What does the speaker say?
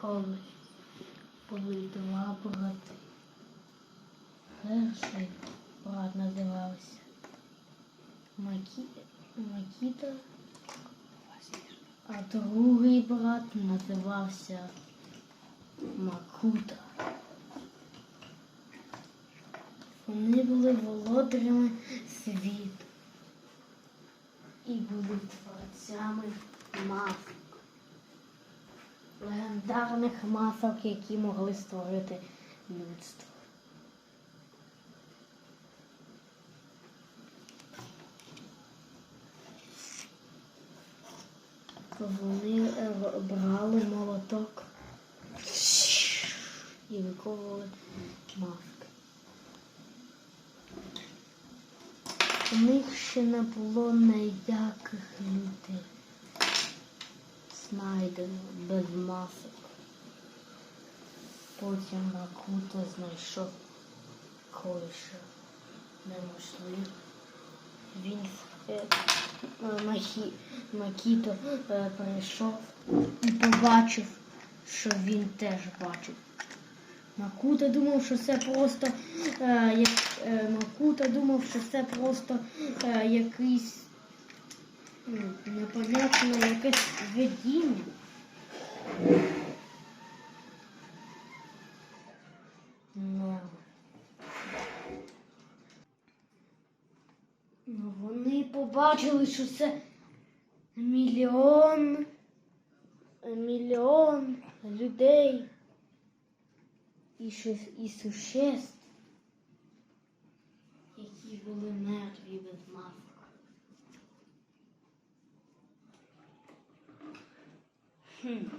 коли були два брати. Перший брат називався Макі... Макіта, а другий брат називався Макута. Вони були володарями світу і були творцями масок. Легендарних масок, які могли створити людство. Вони е, брали молоток і виковували маски. У них ще не було ніяких людей. Знайдено без масок. Потім Макута знайшов кое-що неможливе. Він е, е, Макіто е, прийшов і побачив, що він теж бачив. Макута думав, що це просто е, як, е, Макута думав, що це просто е, якийсь непонятне якесь видіння. Ну, ну, вони побачили, що це мільйон, мільйон людей і, щось, і существ, які були мертві без масок. 哼